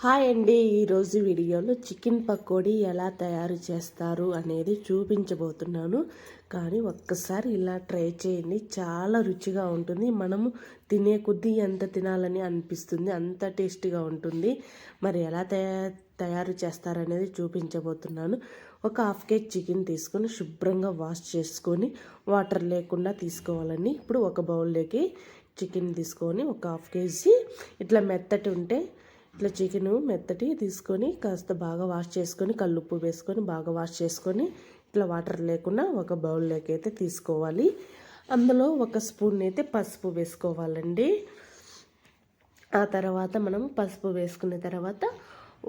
Hi అండి. ఈరోజు వీడియోలో చికెన్ పకోడీ ఎలా తయారు చేస్తారు అనేది చూపించబోతున్నాను. కానీ ఒక్కసారి ఇలా ట్రై చేయండి. చాలా రుచిగా ఉంటుంది. మనము తినే కొద్దీ ఎంత తినాలని అనిపిస్తుంది అంత టేస్టీగా ఉంటుంది. మరి ఎలా తయారు చేస్తారనేది చూపించబోతున్నాను. ఒక హాఫ్ కేజీ చికెన్ తీసుకొని శుభ్రంగా వాష్ చేసుకొని వాటర్ లేకుండా తీసుకోవాలండి. ఇప్పుడు ఒక బౌల్లోకి చికెన్ తీసుకొని ఒక హాఫ్ కేజీ ఇట్లా మెత్తటి ఉంటే ఇట్లా చికెన్ మెత్తటి తీసుకొని కాస్త బాగా వాష్ చేసుకొని కల్లుప్పు వేసుకొని బాగా వాష్ చేసుకొని ఇట్లా వాటర్ లేకుండా ఒక బౌల్లోకి అయితే తీసుకోవాలి. అందులో ఒక స్పూన్ అయితే పసుపు వేసుకోవాలండి. ఆ తర్వాత మనం పసుపు వేసుకున్న తర్వాత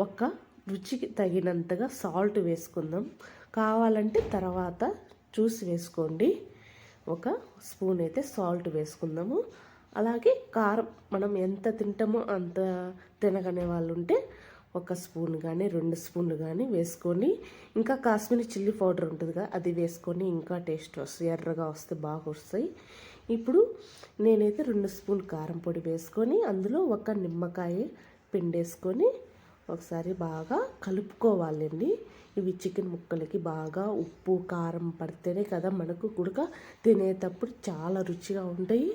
ఒక రుచికి తగినంతగా సాల్ట్ వేసుకుందాం. కావాలంటే తర్వాత చూసి వేసుకోండి. ఒక స్పూన్ అయితే సాల్ట్ వేసుకుందాము. అలాగే కారం మనం ఎంత తింటామో అంత తినగనే వాళ్ళు ఉంటే ఒక స్పూన్ కానీ రెండు స్పూన్లు కానీ వేసుకొని ఇంకా కాశ్మీరీ చిల్లీ పౌడర్ ఉంటుంది కదా అది వేసుకొని ఇంకా టేస్ట్ వస్తుంది ఎర్రగా వస్తే బాగా వస్తాయి ఇప్పుడు నేనైతే రెండు స్పూన్ కారం పొడి వేసుకొని అందులో ఒక నిమ్మకాయ పిండేసుకొని ఒకసారి బాగా కలుపుకోవాలండి. ఇవి చికెన్ ముక్కలకి బాగా ఉప్పు కారం పడితేనే కదా మనకు గుడక తినేటప్పుడు చాలా రుచిగా ఉంటాయి.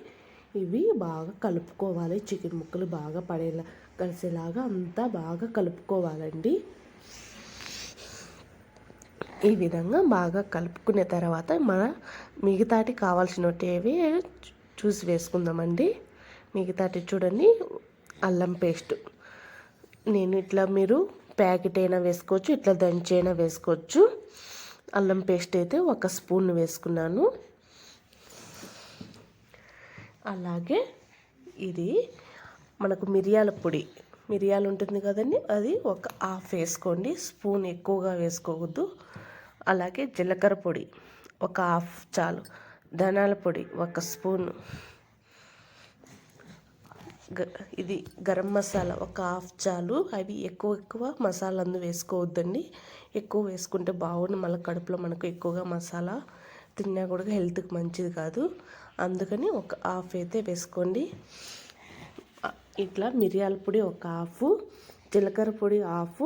ఇవి బాగా కలుపుకోవాలి. చికెన్ ముక్కలు బాగా పడేలా కలిసేలాగా అంతా బాగా కలుపుకోవాలండి. ఈ విధంగా బాగా కలుపుకునే తర్వాత మన మిగతాటి కావాల్సినవి చూసి వేసుకుందామండి. మిగతాటి చూడండి అల్లం పేస్ట్. నేను ఇట్లా మీరు ప్యాకెట్ అయినా వేసుకోవచ్చు ఇట్లా దంచి అయినా వేసుకోవచ్చు. అల్లం పేస్ట్ అయితే ఒక స్పూన్ వేసుకున్నాను. అలాగే ఇది మనకు మిరియాల పొడి. మిరియాలు ఉంటుంది కదండి అది ఒక హాఫ్ వేసుకోండి. స్పూన్ ఎక్కువగా వేసుకోవద్దు. అలాగే జీలకర్ర పొడి ఒక హాఫ్ చాలు. ధనాల పొడి ఒక స్పూన్. ఇది గరం మసాలా ఒక హాఫ్ చాలు. అవి ఎక్కువ ఎక్కువ మసాలా అందు వేసుకోవద్దండి. ఎక్కువ వేసుకుంటే బాగుంది మళ్ళీ కడుపులో మనకు ఎక్కువగా మసాలా తిన్నా కూడా హెల్త్కి మంచిది కాదు. అందుకని ఒక హాఫ్ అయితే వేసుకోండి. ఇట్లా మిరియాల పొడి ఒక హాఫ్ జీలకర్ర పొడి హాఫ్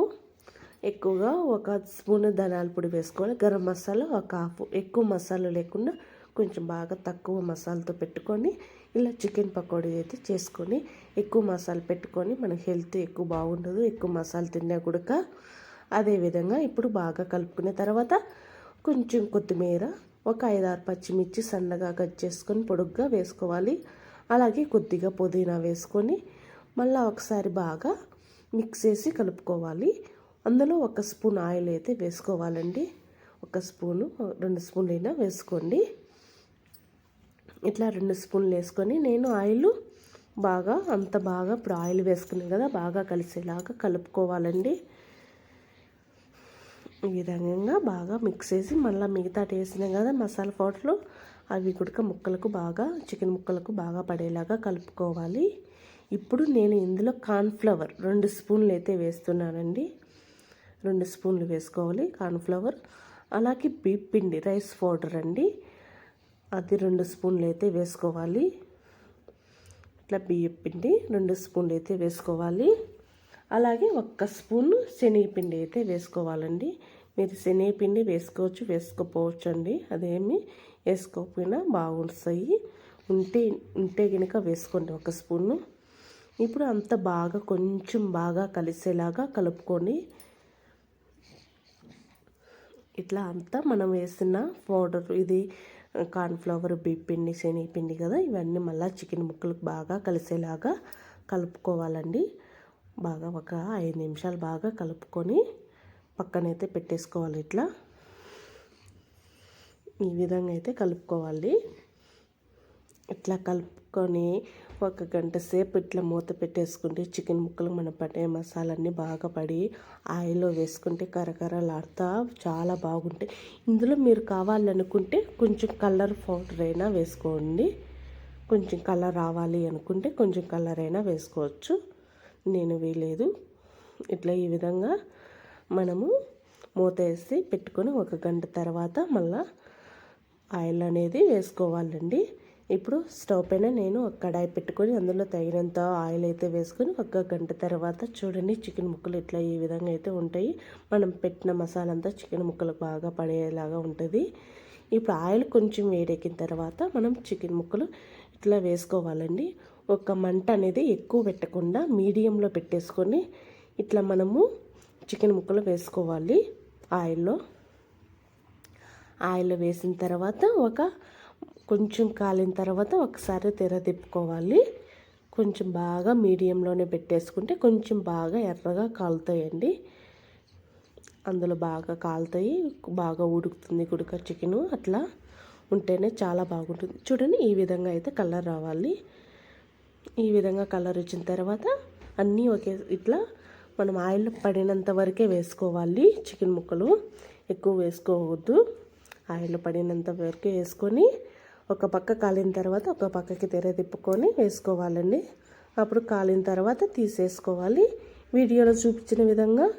ఎక్కువగా ఒక స్పూన్ ధనాల పొడి వేసుకోవాలి. గరం మసాలా ఒక హాఫ్. ఎక్కువ మసాలా లేకుండా కొంచెం బాగా తక్కువ మసాలాతో పెట్టుకొని ఇలా చికెన్ పకోడీ అయితే చేసుకొని ఎక్కువ మసాలా పెట్టుకొని మన హెల్త్ ఎక్కువ బాగుండదు. ఎక్కువ మసాలా తిన్నా కూడా. అదేవిధంగా ఇప్పుడు బాగా కలుపుకున్న తర్వాత కొంచెం కొత్తిమీర ఒక ఐదారు పచ్చిమిర్చి సన్నగా కట్ చేసుకొని పొడుగ్గా వేసుకోవాలి. అలాగే కొద్దిగా పుదీనా వేసుకొని మళ్ళీ ఒకసారి బాగా మిక్స్ చేసి కలుపుకోవాలి. అందులో ఒక స్పూన్ ఆయిల్ అయితే వేసుకోవాలండి. ఒక స్పూను రెండు స్పూన్లు అయినా వేసుకోండి. ఇట్లా రెండు స్పూన్లు వేసుకొని నేను ఆయిల్ బాగా అంత బాగా ఇప్పుడు ఆయిల్ వేసుకున్నాను కదా బాగా కలిసేలాగా కలుపుకోవాలండి. ఈ విధంగా బాగా మిక్స్ చేసి మళ్ళీ మిగతా వేసినాం కదా మసాలా పౌడర్లు అవి కూడా ముక్కలకు బాగా చికెన్ ముక్కలకు బాగా పడేలాగా కలుపుకోవాలి. ఇప్పుడు నేను ఇందులో కార్న్ఫ్లవర్ రెండు స్పూన్లు అయితే వేస్తున్నానండి. రెండు స్పూన్లు వేసుకోవాలి కార్న్ఫ్లవర్ అలాగే బీప్ పిండి రైస్ పౌడర్ అండి. అది రెండు స్పూన్లు అయితే వేసుకోవాలి. ఇట్లా బియ్యపిండి రెండు స్పూన్లు అయితే వేసుకోవాలి. అలాగే ఒక్క స్పూన్ శనగపిండి అయితే వేసుకోవాలండి. మీరు శనగపిండి వేసుకోవచ్చు వేసుకోపోవచ్చు అండి అదేమి వేసుకోకపోయినా బాగుంటాయి. ఉంటే ఉంటే కనుక వేసుకోండి ఒక స్పూను. ఇప్పుడు అంత బాగా కొంచెం బాగా కలిసేలాగా కలుపుకొని ఇట్లా అంతా మనం వేసిన పౌడర్ ఇది కార్న్ఫ్లవర్ బిపిండి శనగపిండి కదా ఇవన్నీ మళ్ళీ చికెన్ ముక్కలకు బాగా కలిసేలాగా కలుపుకోవాలండి. బాగా ఒక ఐదు నిమిషాలు బాగా కలుపుకొని పక్కనైతే పెట్టేసుకోవాలి ఇట్లా. ఈ విధంగా అయితే కలుపుకోవాలి. ఇట్లా కలుపుకొని ఒక గంట సేపు ఇట్లా మూత పెట్టేసుకుంటే చికెన్ ముక్కలు మన పడే మసాలన్నీ బాగా పడి ఆయిల్లో వేసుకుంటే కరకరలాడుతా చాలా బాగుంటాయి. ఇందులో మీరు కావాలనుకుంటే కొంచెం కలర్ పౌడర్ అయినా వేసుకోండి. కొంచెం కలర్ రావాలి అనుకుంటే కొంచెం కలర్ అయినా వేసుకోవచ్చు. నేను వేయలేదు ఇట్లా ఈ విధంగా మనము మూత వేసి పెట్టుకొని ఒక గంట తర్వాత మళ్ళా ఆయిల్ అనేది వేసుకోవాలండి. ఇప్పుడు స్టవ్ పైన నేను ఒక కడాయి పెట్టుకొని అందులో తగినంత ఆయిల్ అయితే వేసుకొని ఒక గంట తర్వాత చూడండి చికెన్ ముక్కలు ఇట్లా ఈ విధంగా అయితే ఉంటాయి. మనం పెట్టిన మసాలా అంతా చికెన్ ముక్కలకు బాగా పడేలాగా ఉంటుంది. ఇప్పుడు ఆయిల్ కొంచెం వేడెక్కిన తర్వాత మనం చికెన్ ముక్కలు ఇట్లా వేసుకోవాలండి. ఒక మంట అనేది ఎక్కువ పెట్టకుండా మీడియంలో పెట్టేసుకొని ఇట్లా మనము చికెన్ ముక్కలు వేసుకోవాలి ఆయిల్లో. ఆయిల్ వేసిన తర్వాత ఒక కొంచెం కాలిన తర్వాత ఒకసారి తెర తిప్పుకోవాలి. కొంచెం బాగా మీడియంలోనే పెట్టేసుకుంటే కొంచెం బాగా ఎర్రగా కాలుతాయండి. అందులో బాగా కాలుతాయి బాగా ఉడుకుతుంది గుడక చికెను. అట్లా ఉంటేనే చాలా బాగుంటుంది. చూడండి ఈ విధంగా అయితే కలర్ రావాలి. ఈ విధంగా కలర్ వచ్చిన తర్వాత అన్నీ ఒకే ఇట్లా మనం ఆయిల్ పడినంత వరకే వేసుకోవాలి. చికెన్ ముక్కలు ఎక్కువ వేసుకోవద్దు. ఆయిల్ పడినంత వరకే వేసుకొని ఒక పక్క కాలిన తర్వాత ఒక పక్కకి తెర తిప్పుకొని వేసుకోవాలండి. అప్పుడు కాలిన తర్వాత తీసేసుకోవాలి. వీడియోలో చూపించిన విధంగా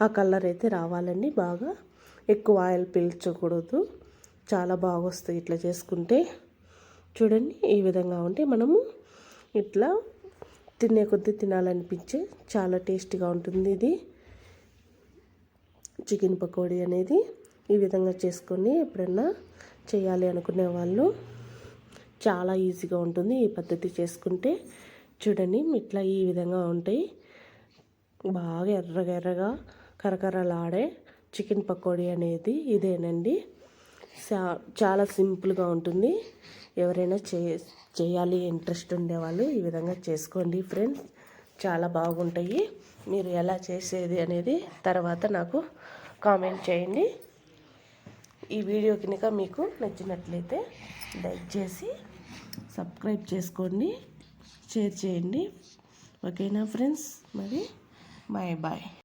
ఆ కలర్ అయితే రావాలండి బాగా. ఎక్కువ ఆయిల్ పీల్చకూడదు. చాలా బాగా వస్తాయి ఇట్లా చేసుకుంటే. చూడండి ఈ విధంగా ఉంటే మనము ఇట్లా తినే కొద్దీ తినాలనిపించే చాలా టేస్టీగా ఉంటుంది ఇది. చికెన్ పకోడీ అనేది ఈ విధంగా చేసుకొని ఎప్పుడన్నా చేయాలి అనుకునే వాళ్ళు చాలా ఈజీగా ఉంటుంది ఈ పద్ధతి చేసుకుంటే. చూడండి ఇట్లా ఈ విధంగా ఉంటాయి. బాగా ఎర్రగా ఎర్రగా కరకరలాడే చికెన్ పకోడీ అనేది ఇదేనండి. చాలా సింపుల్గా ఉంటుంది. ఎవరైనా చే చేయాలి ఇంట్రెస్ట్ ఉండేవాళ్ళు ఈ విధంగా చేసుకోండి ఫ్రెండ్స్. చాలా బాగుంటాయి. మీరు ఎలా చేసేది అనేది తర్వాత నాకు కామెంట్ చేయండి. ఈ వీడియో కనుక మీకు నచ్చినట్లయితే లైక్ చేసి సబ్స్క్రైబ్ చేసుకోండి షేర్ చేయండి. ఓకేనా ఫ్రెండ్స్? మరి బాయ్ బాయ్.